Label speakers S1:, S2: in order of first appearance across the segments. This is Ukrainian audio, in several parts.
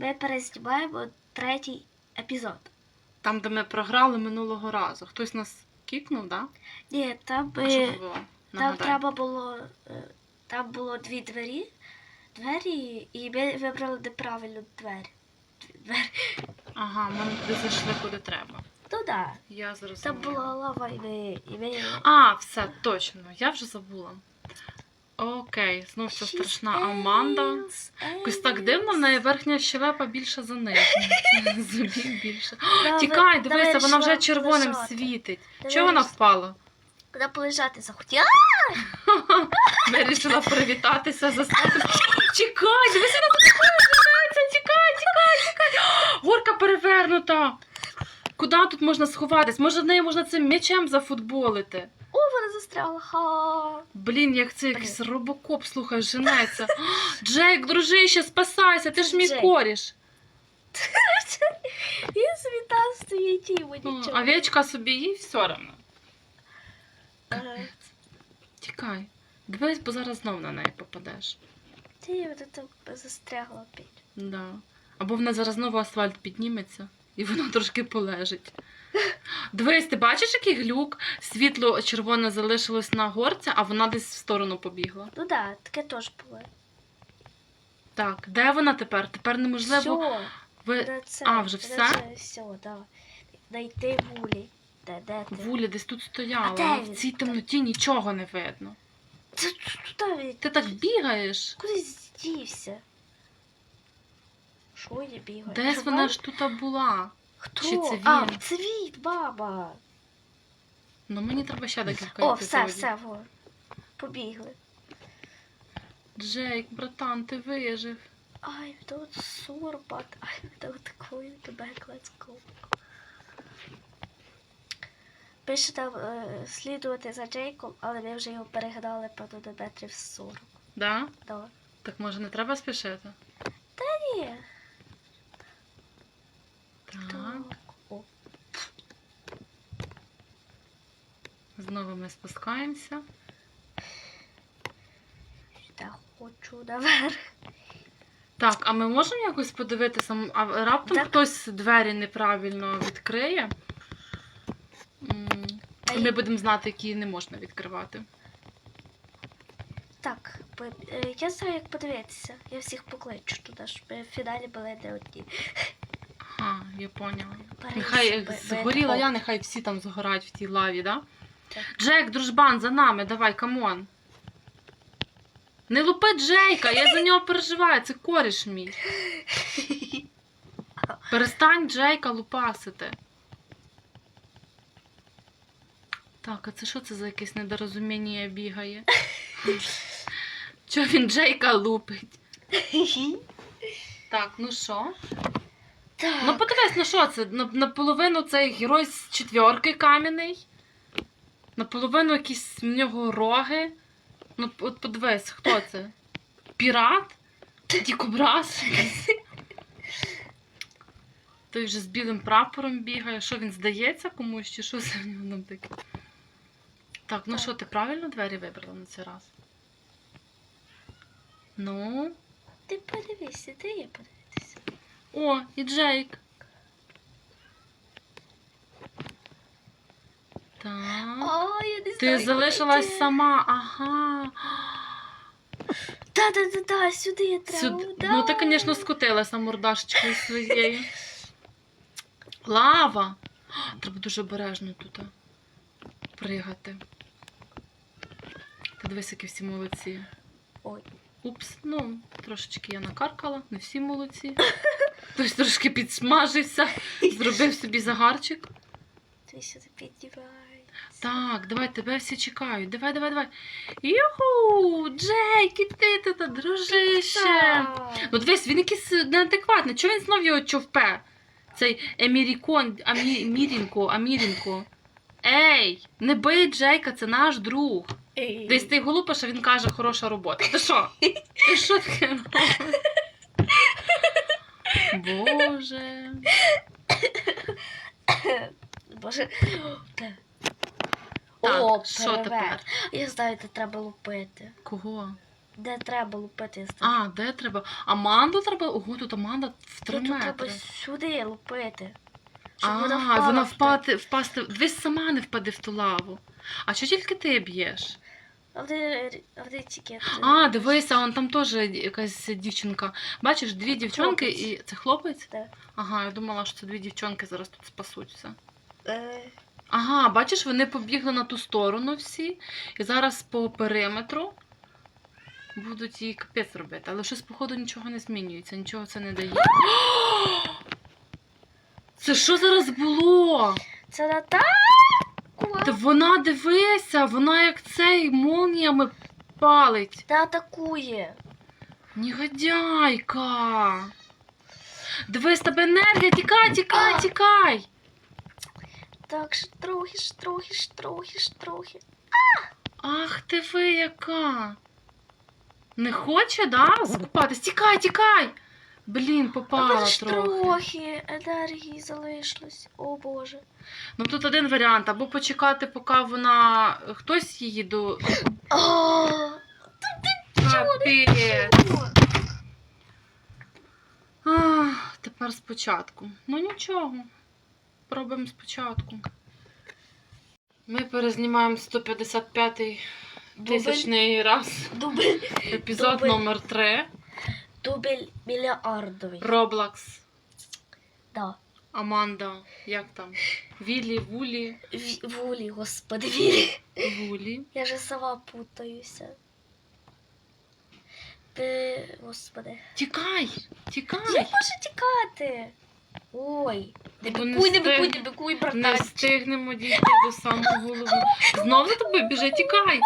S1: ми перезнімаємо третій епізод.
S2: Там, де ми програли минулого разу. Хтось нас кікнув, да?
S1: Ні, там,
S2: А що було?
S1: там треба було. е, Там було дві двері, двері, і ми вибрали неправильну двері. Двері.
S2: Ага, ми не туди зайшли куди треба.
S1: Ну да.
S2: Я
S1: Там була лава, і ми. І ми...
S2: А, все, точно, я вже забула. Окей, знов ця страшна Аманда. Якось так дивно, в неї верхня щелепа більша за нижню. Зубів більше. Тікай, дивися, вона вже червоним світить. Чого вона впала?
S1: Вона полежати захотіла.
S2: Вирішила привітатися за статус. Чекай, дивися, вона тут ховається, тікай, тікай, тікай. Горка перевернута. Куди тут можна сховатись? Може в неї можна цим м'ячем зафутболити?
S1: О, вона застряла. Ха.
S2: Блін, як це якийсь робокоп, слухай, женеться. Джейк, дружище, спасайся, ти ж мій
S1: Джейк.
S2: коріш.
S1: Він собі там стоїть і
S2: О. Овечка собі їй все одно.
S1: Е,
S2: Тікай. Дивись, бо зараз знов на неї попадеш.
S1: Ти вона там застрягла опять.
S2: Да. Або в нас зараз знову асфальт підніметься, і воно трошки полежить. Дивись, ти бачиш, який глюк? Світло червоне залишилось на горці, а вона десь в сторону побігла.
S1: Ну да, таке теж було.
S2: Так, де вона тепер? Тепер неможливо.
S1: Все,
S2: Ви
S1: це,
S2: а, вже все?
S1: це, все, да. Найти вулі. Де, де ти?
S2: Вуля десь тут
S1: А
S2: стояла.
S1: де
S2: але В цій темноті нічого не видно.
S1: Це туди він.
S2: Ти так бігаєш.
S1: Кудись дівся. Що я бігаю?
S2: Десь вона ж тут була.
S1: Хто?
S2: чи це
S1: А,
S2: він?
S1: це він, баба.
S2: Ну мені треба ще декілька
S1: О, все, все, во. Побігли.
S2: Джейк, братан, ти вижив.
S1: Ай, тут сурбат. Ай, тут такої тебе let's go. Пише там е, слідувати за Джейком, але ми вже його перегнали певно до метрів 40.
S2: Да?
S1: Да.
S2: Так може не треба спішити?
S1: Та Ні.
S2: Так.
S1: Так. О,
S2: Знову ми спускаємося.
S1: я хочу наверх.
S2: Так, а ми можемо якось подивитися, а раптом
S1: Так.
S2: хтось двері неправильно відкриє. М,
S1: А
S2: І ми будемо знати, які не можна відкривати.
S1: Так, е, я знаю, як подивитися. Я всіх покличу туди, щоб в фіналі були не одні.
S2: Ага, я поняла. Нехай згоріла я, нехай всі там згорають в тій лаві, да? Джек, дружбан, за нами, давай, камон. Не лупи Джейка, я за нього переживаю, це коріш мій. Перестань Джейка лупасити. Так, а це що це за якесь недорозуміння бігає? Чого він Джейка лупить? Так, ну що?
S1: Так.
S2: Ну подивись, ну що це? На- Наполовину цей герой з четвірки кам'яний. Наполовину якісь в нього роги. Ну, от подивись, хто це? Пірат? Дікобраз? Той вже з білим прапором бігає. Що він здається комусь, чи що це в нього там таке? Так, ну що, ти правильно двері вибрала на цей раз? Ну.
S1: Ти подивися, де я подивитися?
S2: О, і Джейк. Так.
S1: О, я не.
S2: Ти залишилась
S1: пройти.
S2: сама, ага.
S1: Та, да, да, да, сюди я треба.
S2: Сюди.
S1: да.
S2: Ну, ти, звісно, скотилася мордашечкою своєю. Лава. Треба дуже обережно тут пригати. Ти дивись, які всі молодці.
S1: Ой.
S2: Упс, ну, трошечки я накаркала, не всі молодці. Хтось трошки підсмажився, зробив собі загарчик.
S1: Ти сюди піднімай.
S2: Так, давай, тебе всі чекають. Давай, давай, давай. Юху! Джейк, і ти тут, дружище. Ну дивись, він якийсь неадекватний. Чого він знов його човпе? Цей Емірікон, Амі, Мірінко, Амірінко. Ей, не бий Джейка, це наш друг.
S1: Ей.
S2: Десь ти голупиш, а він каже, хороша робота. Ти що? Ти що таке? Боже.
S1: Боже.
S2: Так,
S1: О,
S2: що
S1: перевер.
S2: тепер?
S1: Я знаю, де треба лупити.
S2: Кого?
S1: де треба лупити з
S2: А, де треба? Аманду треба? Ого, тут Аманда в 3
S1: Тут треба сюди лупити. Щоб
S2: А,
S1: вона впала.
S2: вона впати, впасти. Дивись, сама не впаде в ту лаву. А що тільки ти б'єш?
S1: А де, а де тільки.
S2: А, дивися, он там теж якась дівчинка. Бачиш, дві дівчонки і. Це хлопець?
S1: Так.
S2: Ага, я думала, що це дві дівчонки зараз тут спасуться.
S1: Е,
S2: Ага, бачиш, вони побігли на ту сторону всі, і зараз по периметру будуть їй капець робити. Але щось, походу, нічого не змінюється, нічого це не дає. Це що зараз було?
S1: Це не?
S2: Та вона дивися, вона як цей молніями палить.
S1: Та атакує.
S2: Негодяйка. Дивись, тебе енергія, тікай, тікай, тікай.
S1: Так, ж трохи, ж трохи.
S2: Ах ти ви яка. Не хоче, да? Закупатись? Тікай, тікай. Блін, попала
S1: ж
S2: трохи.
S1: трохи енергії залишилось. О боже.
S2: Ну тут один варіант, або почекати, поки вона. Хтось її до.
S1: А,
S2: Капець. Ах, тепер спочатку. Ну нічого. Пробуємо спочатку. Ми перезнімаємо 155 тисячний раз.
S1: Дубль,
S2: Епізод
S1: Дубль.
S2: номер 3.
S1: дубль мільярдовий.
S2: Роблакс.
S1: Да.
S2: Аманда. Як там? Вілі, Вулі,
S1: В- Вулі, господи, вілі.
S2: Вулі.
S1: Я же сама путаюся. Ти, господи.
S2: Тікай!
S1: Я
S2: Тікай!
S1: можу тікати. Ой. Не
S2: Бо не
S1: бикуй,
S2: встиг-
S1: не
S2: Не
S1: братан.
S2: встигнемо дійти до самого голови. Знову за тобою біже, тікай!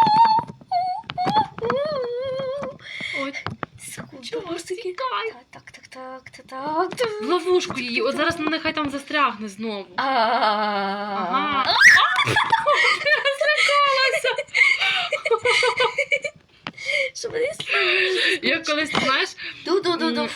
S2: Ой,
S1: Секунду,
S2: тікай?
S1: Так, так, так, так, так, так.
S2: В ловушку її. От зараз вона нехай там застрягне знову. Ага.
S1: Ага. Що мене
S2: Я колись, знаєш,
S1: Ду-ду-ду-ду.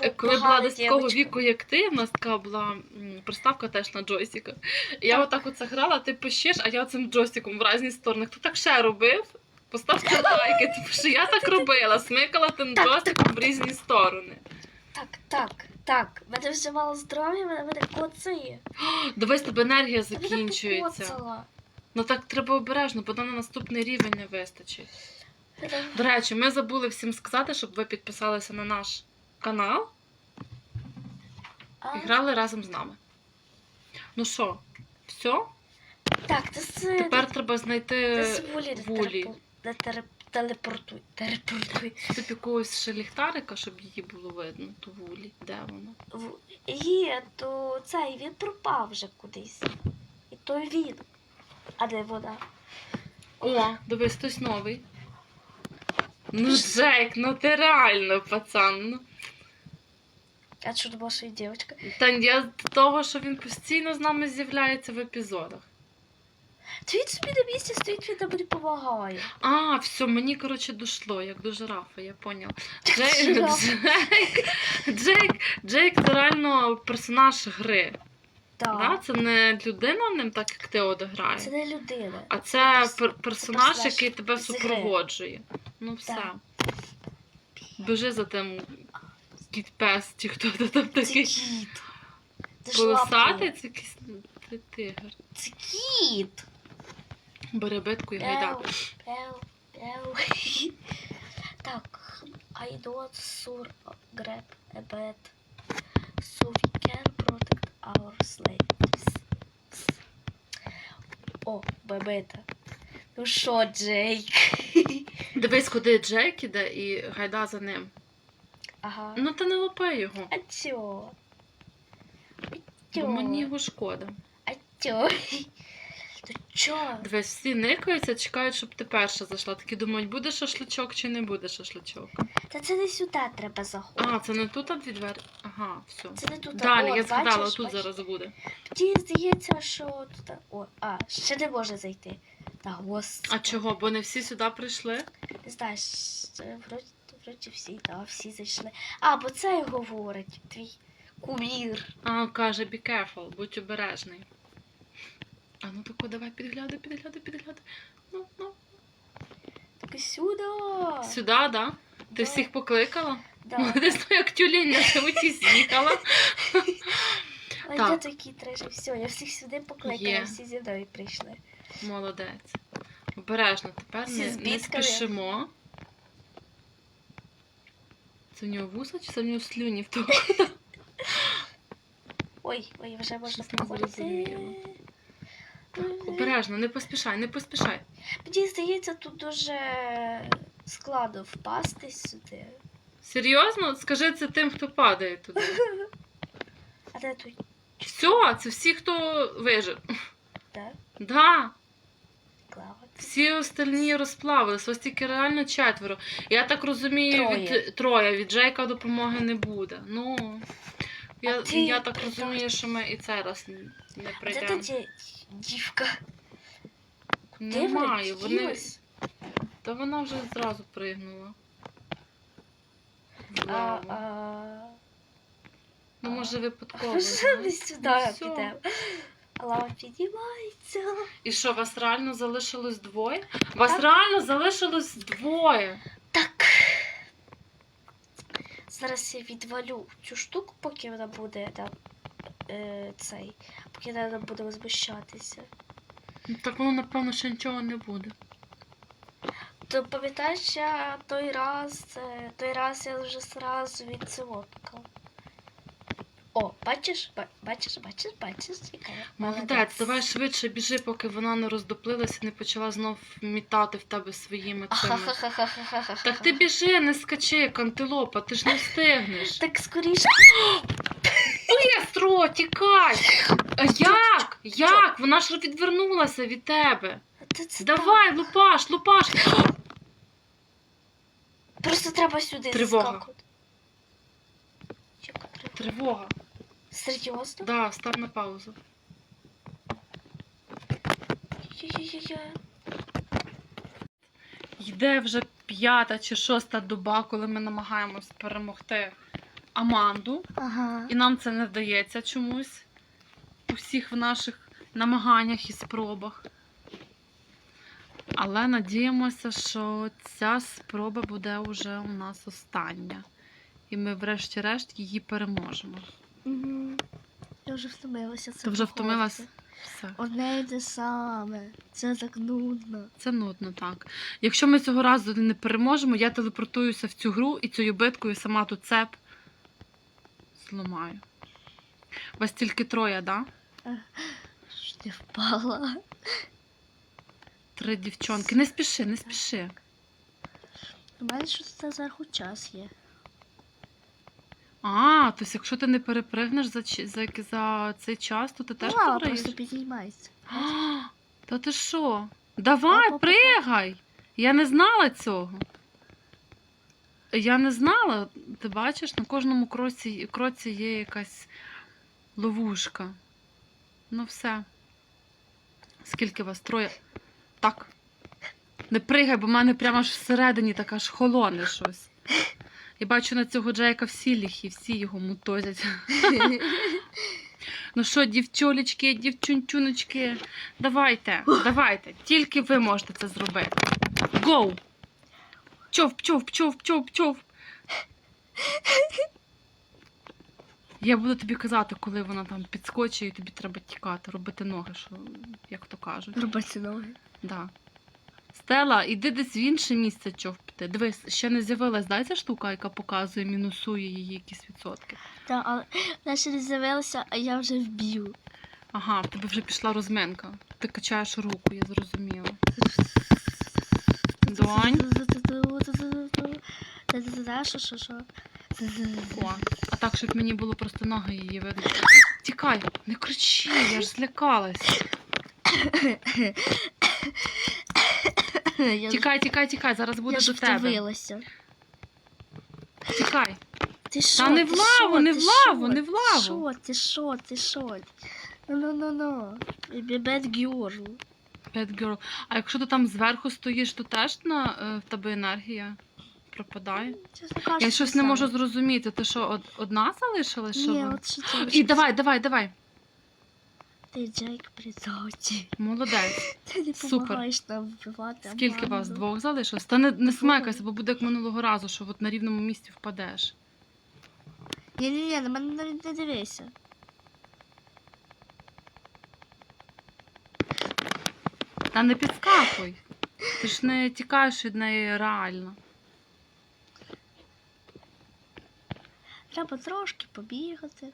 S2: Е, коли була
S1: погана
S2: до такого віку, як ти, в нас така була м, приставка теж на джойстика. Я отак от грала, ти пишеш, а я цим джойстиком в різні сторони. Хто так ще робив? Поставте лайки, тому що я так робила, смикала тим
S1: Так,
S2: джойстиком в різні сторони.
S1: Так, так, так. Мене вже мало здоров'я, мене мене коцає.
S2: Дивись, тебе енергія
S1: Мене
S2: закінчується.
S1: покоцала.
S2: Ну так треба обережно, бо на наступний рівень не вистачить. До речі, ми забули всім сказати, щоб ви підписалися на наш канал і грали разом з нами. Ну що, все?
S1: Так, ти з...
S2: Тепер треба
S1: ти
S2: знайти
S1: з вулі,
S2: Вулі.
S1: терепу- тереп- телепортуй. Телепортуй.
S2: Тут якогось ще ліхтарика, щоб її було видно, ту вулі. Де вона?
S1: В- Є, то цей він пропав вже кудись. І то він. А де вона?
S2: О, дивись, хтось новий. Ну, Джек, ну ти реально, пацан. Ну,
S1: А що думала, що і дівчинка?
S2: та я з того, що він постійно з нами з'являється в епізодах.
S1: То він собі на місці стоїть, він нам не допомагає.
S2: А, все, мені, коротше, дошло, як до жирафа, я поняла. Джейк, Джейк, Джейк, Джейк це реально персонаж гри.
S1: Так.
S2: Да? Це не людина ним, так як ти от.
S1: Це не людина.
S2: А це
S1: перс-
S2: пер- персонаж,
S1: персонаж
S2: який тебе супроводжує. Ну все.
S1: Так.
S2: Біжи за тим кіт пес, чи хто то там такий.
S1: кіт. Це ж
S2: Полосатий, це якийсь тигр.
S1: Це кіт.
S2: Бери битку і гайда.
S1: Так, I don't sur grab a bed so we can protect our slaves. О, бебета. Ну що, Джейк?
S2: Дивись, куди Джейк іде і гайда за ним.
S1: Ага.
S2: Ну ти не лопай його.
S1: А чо? А
S2: Бо мені його шкода.
S1: А чо? То чо?
S2: Дивись, всі никаються, чекають, щоб ти перша зайшла. Такі думають, буде шашличок чи не буде шашличок.
S1: Та це не сюди треба заходити.
S2: А, це не тут а дві двері. Ага, все.
S1: Це не тут.
S2: Далі,
S1: О,
S2: я згадала,
S1: бачиш,
S2: тут
S1: бачиш?
S2: зараз буде.
S1: Мені здається, що тут. О, а, ще не можна зайти. Та господи.
S2: А чого? Бо не всі сюди прийшли?
S1: Не знаю, ще вроді, вроді всі, да, всі зайшли. А, бо це й говорить, твій кумір.
S2: А, каже, be careful, будь обережний. А ну тако, давай підглядай, підглядай, підглядай. Ну, ну.
S1: Сюди.
S2: Сюди, да? Ти
S1: Да.
S2: всіх покликала?
S1: Да.
S2: Знаю, як тюлінь на животі з'їхала.
S1: А
S2: Так.
S1: я такий треш, все, я всіх сюди покликала,
S2: Є.
S1: всі зі мною прийшли.
S2: Молодець. Обережно, тепер
S1: Всі
S2: не, не спішимо. Це в нього вуса чи це в нього слюні в того?
S1: Ой, ой, вже можна
S2: зрозуміло. Обережно, не поспішай, не поспішай.
S1: Мені здається, тут дуже складно впасти сюди.
S2: Серйозно? Скажи це тим, хто падає туди.
S1: А де тут?
S2: Все, це всі, хто вижив.
S1: Де?
S2: Да, всі остальні розплавились, ось тільки реально четверо. Я так розумію,
S1: Троє.
S2: від троє, від Джейка допомоги не буде. Ну, я,
S1: ти-
S2: я так розумію, що ми і цей раз не
S1: А де
S2: прийдемо.
S1: тоді дівка?
S2: Немає, вони. Та вона вже зразу пригнула.
S1: А,
S2: Влево.
S1: а...
S2: Ну, може, випадково. Знаєш.
S1: сюди
S2: Ну, всьо.
S1: підемо. Лава піднімається.
S2: І що, вас реально залишилось двоє? Вас
S1: Так.
S2: реально залишилось двоє.
S1: Зараз я відвалю цю штуку, поки вона буде там. Е, цей. Поки вона буде возмущатися.
S2: Ну, Так воно, напевно, ще нічого не буде.
S1: То пам'ятаєш, я той раз, е, той раз я вже зразу від солодка. О, бачиш, бачиш, бачиш, бачиш,
S2: Молодець, давай швидше біжи, поки вона не роздоплилася не почала знов мітати в тебе своїми цими. Так ти біжи, не скачи, як антилопа, ти ж не встигнеш.
S1: Так скоріше.
S2: Бистро, тікай! Як? Як? Вона ж відвернулася від тебе. Давай, лупаш, лупаш.
S1: Просто треба сюди
S2: Тривога.
S1: Тривога? Серйозно?
S2: Да, став на паузу. Йде вже п'ята чи шоста доба, коли ми намагаємось перемогти Аманду.
S1: Ага.
S2: І нам це не вдається чомусь у всіх в наших намаганнях і спробах. Але надіємося, що ця спроба буде вже у нас остання. І ми, врешті-решт, її переможемо.
S1: Угу. Я вже втомилася. Це
S2: Ти вже
S1: проходити.
S2: втомилась? Все.
S1: Одне й те саме. Це так нудно.
S2: Це нудно, так. Якщо ми цього разу не переможемо, я телепортуюся в цю гру і цією биткою сама тут цеп зламаю. Вас тільки троє, так? Да?
S1: Що ти впала?
S2: Три дівчонки. Не спіши, не спіши.
S1: У мене щось зверху час є.
S2: А, тобто, якщо ти не перепригнеш за, чи- за, за цей час, то ти теж
S1: Лава
S2: програєш?
S1: просто підіймається.
S2: А, Та ти що? Давай, пригай! Я не знала цього. Я не знала, ти бачиш, на кожному кроці, кроці є якась ловушка. Ну все. Скільки вас? Троє. Так. Не пригай, бо в мене прямо аж всередині така ж холоне щось. Я бачу на цього Джейка всі ліхи, всі його мутозять. Ну що, дівчолечки, дівчунчуночки, давайте, давайте. Тільки ви можете це зробити. Гоу! Чов, чов, чов, чов, чов. Я буду тобі казати, коли вона там підскочить, і тобі треба тікати, робити ноги, що, як то кажуть.
S1: Робити ноги.
S2: Да. Стела, іди десь в інше місце човпти. Дивись, ще не з'явилась дай ця штука, яка показує, мінусує її якісь відсотки.
S1: Так, але вона ще не з'явилася, а я вже вб'ю.
S2: Ага, в тебе вже пішла розминка. Ти качаєш руку, я зрозуміла. Донь.
S1: Що, що, що?
S2: О, а так, щоб мені було просто ноги її видно. Тікай, не кричи, я ж злякалась.
S1: Я
S2: Тікай, тікай, тікай, зараз буде до тебе.
S1: втомилася.
S2: Тікай.
S1: Ти що?
S2: Та не
S1: ти
S2: в лаву,
S1: що,
S2: не
S1: ти
S2: в лаву,
S1: що?
S2: не в лаву.
S1: Що, ти що, ти що? Ну, ну, ну, ну. Бед гюрл.
S2: Bad girl. А якщо ти там зверху стоїш, то теж на е, в тебе енергія пропадає?
S1: Чесно кажучи,
S2: Я щось не можу зрозуміти. Ти що, од- одна залишилась? Що
S1: Ні,
S2: ви?
S1: от що це.
S2: І давай, давай, давай.
S1: Ти Джейк призоті.
S2: Молодець.
S1: Ти не
S2: Супер.
S1: допомагаєш нам вбивати.
S2: Скільки вас?
S1: Аманду.
S2: Двох залишилось? Та не, не смикайся, бо буде як минулого разу, що от на рівному місці впадеш.
S1: Ні, ні, ні, на мене навіть не дивися.
S2: Та не підскакуй. Ти ж не тікаєш від неї реально.
S1: Треба трошки побігати.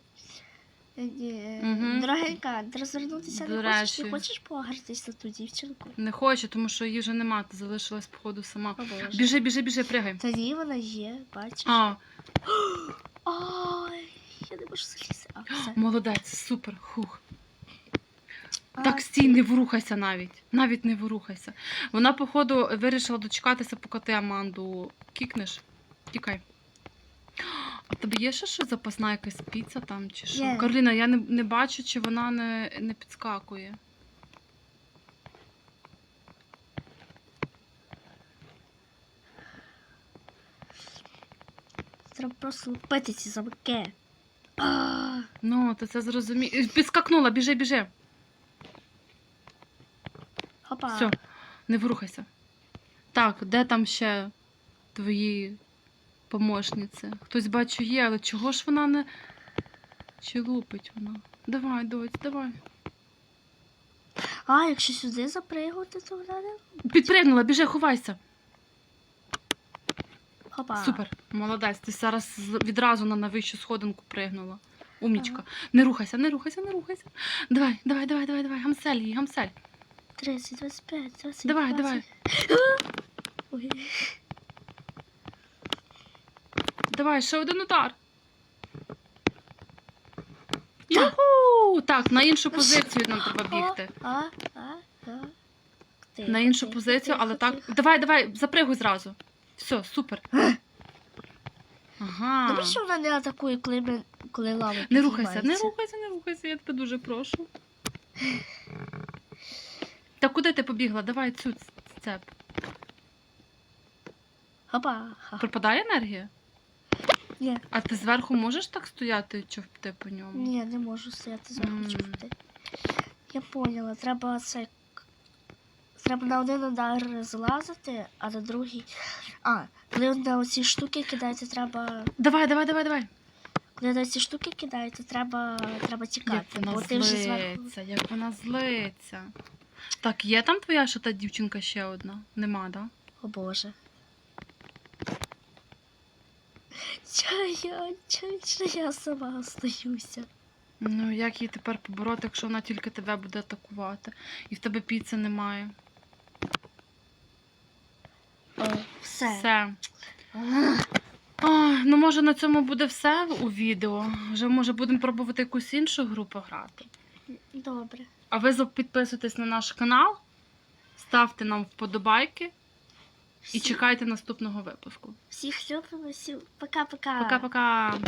S2: Мгм.
S1: Дорогенька, розвернутися
S2: До
S1: не хочеш? Не хочеш погратись на ту дівчинку?
S2: Не хочу, тому що її вже нема, ти залишилась походу сама.
S1: О, Боже.
S2: Біжи, біжи, біжи, пригай.
S1: Та ні, вона є, бачиш.
S2: А,
S1: Ой, я не можу залізти. А, все.
S2: молодець, супер. Хух.
S1: А,
S2: Так стій, не ворухайся навіть. Навіть не ворухайся. Вона, походу, вирішила дочекатися, поки ти Аманду кікнеш. Тікай. А тебе є ще щось запасна якась піца там чи що?
S1: Є.
S2: Кароліна, я не, не бачу, чи вона не, не підскакує.
S1: Треба просто лупити ці замки. А,
S2: Ну, ти це зрозумієш. Підскакнула, біжи, біжи.
S1: Хопа.
S2: Все, не ворухайся. Так, де там ще твої помощниці? Хтось бачу є, але чого ж вона не. Чи лупить вона? Давай, доць, давай.
S1: А, якщо сюди запригувати, то вона не...
S2: Підпригнула, біжи, ховайся.
S1: Хопа.
S2: Супер, молодець. Ти зараз відразу на найвищу сходинку пригнула. Умнічка. Не рухайся, не рухайся, не рухайся. Давай, давай, давай, давай, давай. Гамсель її, гамсель.
S1: 30, 25, 20,
S2: Давай,
S1: 20.
S2: давай.
S1: Ой.
S2: Давай, ще один удар. Юху! Так, на іншу позицію нам треба бігти. На іншу позицію, але так. Давай, давай, запригуй зразу. Все, супер. Ага.
S1: Добре, що вона не атакує, коли, ми, коли лава
S2: Не рухайся, не рухайся, не рухайся, я тебе дуже прошу. Та куди ти побігла? Давай цю цеп.
S1: Хопа.
S2: Пропадає енергія?
S1: Ні,
S2: А ти зверху можеш так стояти, човти по ньому?
S1: ні, не можу стояти зверху
S2: М.
S1: чути. Я поняла, треба це. Треба на один удар злазити, а на другий. А, коли на оці штуки кидається, треба.
S2: Давай, давай, давай, давай.
S1: Коли на ці штуки кидається, треба, треба
S2: Як
S1: тікати.
S2: вона
S1: бо ти вже зверху.
S2: як вона злиться. Так, є там твоя що та дівчинка ще одна? Нема, да?
S1: О Боже. Чая, чая, я сама остаюся.
S2: Ну, як її тепер побороти, якщо вона тільки тебе буде атакувати? І в тебе піци немає.
S1: О, все.
S2: Все. Ой, ну, може, на цьому буде все у відео. Вже може будемо пробувати якусь іншу гру пограти.
S1: Добре.
S2: А ви підписуйтесь на наш канал, ставте нам вподобайки і чекайте наступного випуску.
S1: Всіх любимо, всім пока-пока.
S2: Пока-пока!